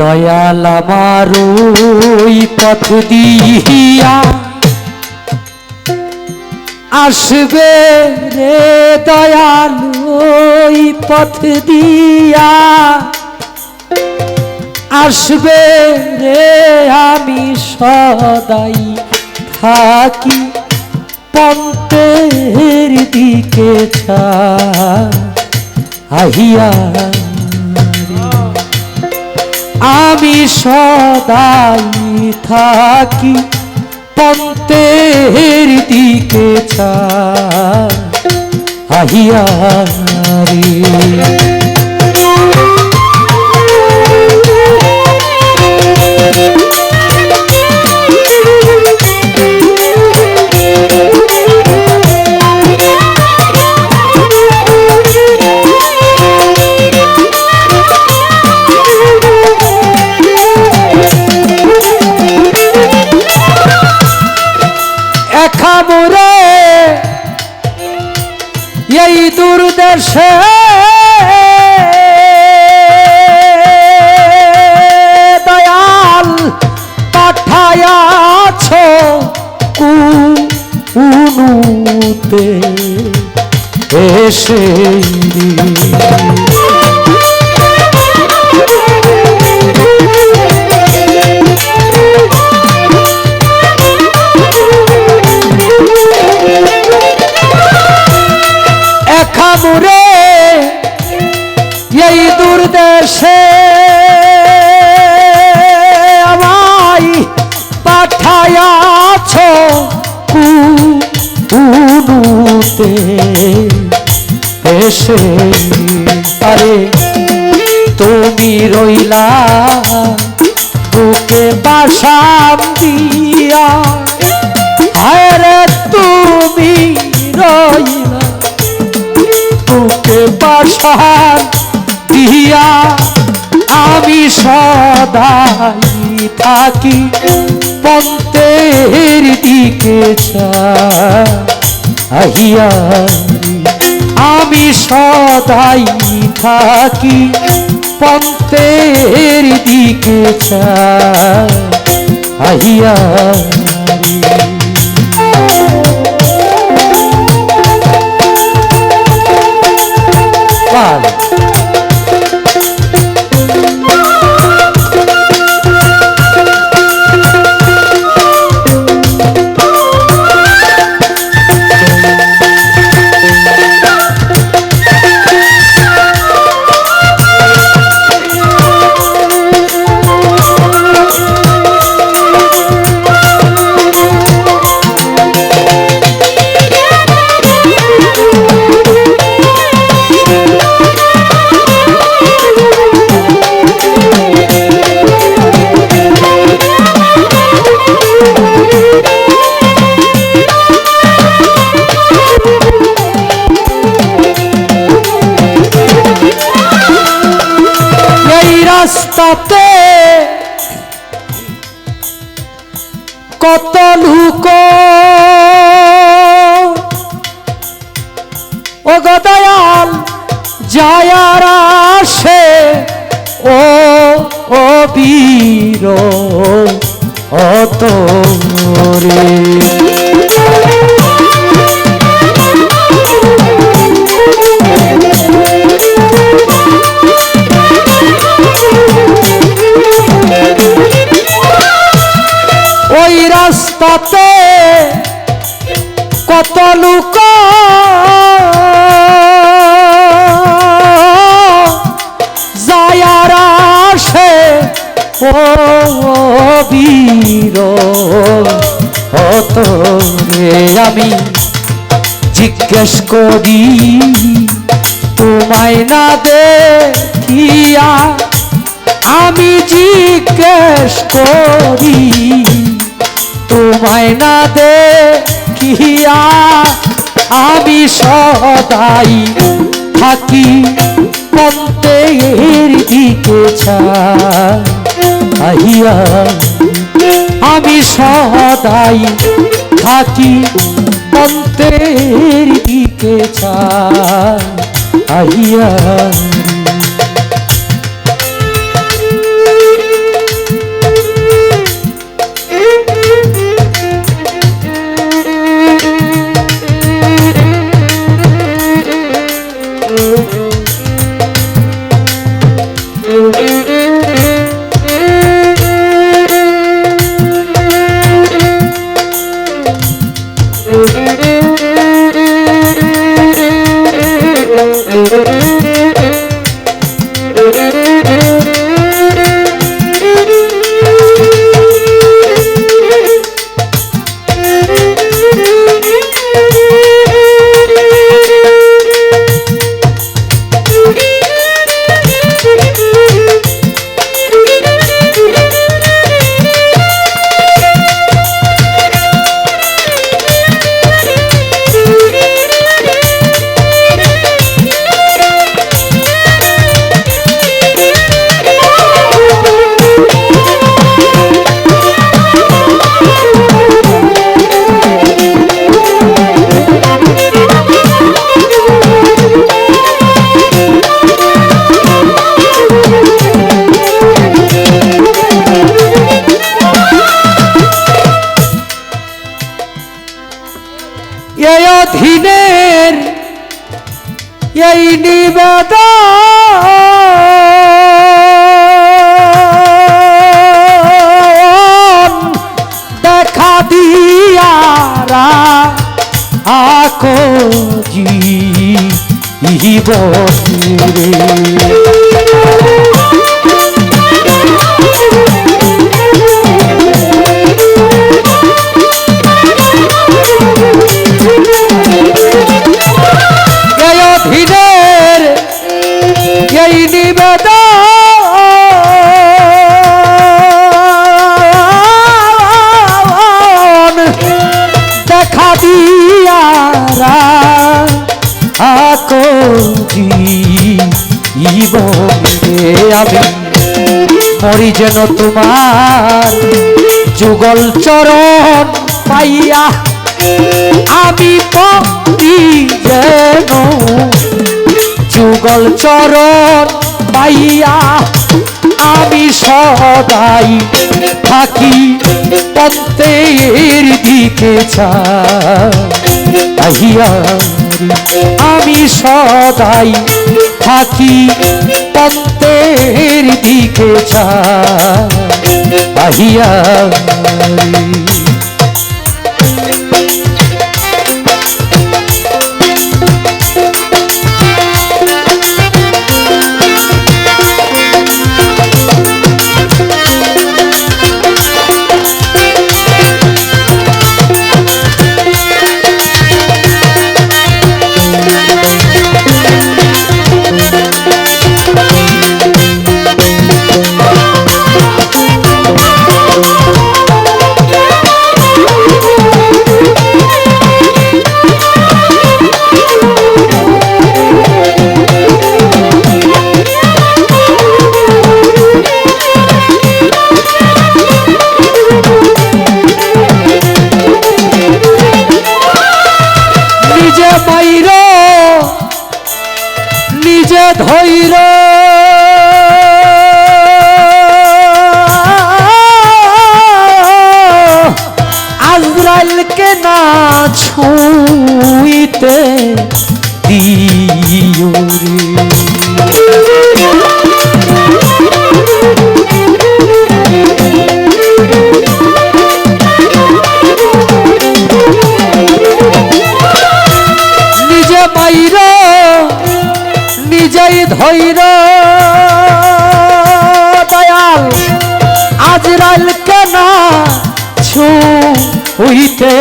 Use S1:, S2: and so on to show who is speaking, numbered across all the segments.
S1: দয়াল আমার ওই পথ দিয়া আসবে রে দয়াল ওই পথ দিয়া। আসবে রে আমি সদাই থাকি পন্তের দিকে ছা আহিয়া আমি সদাই থাকি পন্তের দিকে ছা আহিয়া রে কুনুতে এসে এখামুরে এই দুর্দেশে আমায় কুনুতে এসে, আরে তুমি রইলা বুকে বাসাম দিয়া। হায় রে তুমি রইলা বুকে পাশান দিয়া। আমি সদাই থাকি পন্তের দিকে আমি সদাই থাকি পন্থের দিকে আহিয়া রাস্তাতে কত লুক। ও গদয়াল যায়ার আসে ও ও বীর। করি। তোমায় না দেখিয়া আমি জিজ্ঞেস করি। তোমায় না দেখিয়া আমি সদাই থাকি পন্তের দিকে ছাইয়া আমি সদাই থাকি পন্তের দিকে ছাইয়া জীবনে রে। জীবনে আমি যেন তোমার যুগল চরণ পাইয়া আমি পক্তি যেন যুগল চরণ পাইয়া আমি সদাই থাকি পন্তের দিকে চাহিয়া আমি সদাই থাকি পন্তের দিকে চাহিয়া নিজে হইতে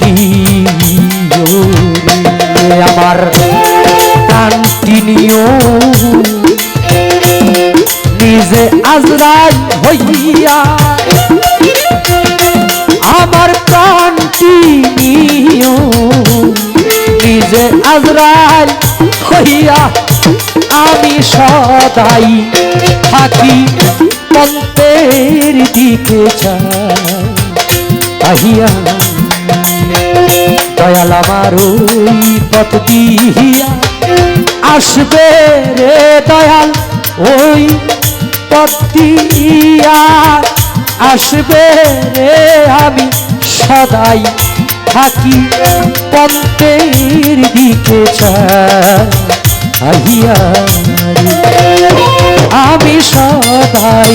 S1: দিও আমার কান্টিনিও নিজে আজরাল হইয়া আমার প্রাণটি নিও নিজে আজরাল হইয়া আমি সদাই থাকি পন্তের দিকে চাহিয়া দয়াল আমার ওই পথ দিয়া আসবে রে দয়াল ওই পথ দিয়া আসবে রে আমি সদাই থাকি পন্তের দিকে চাহিয়া আমি সদাই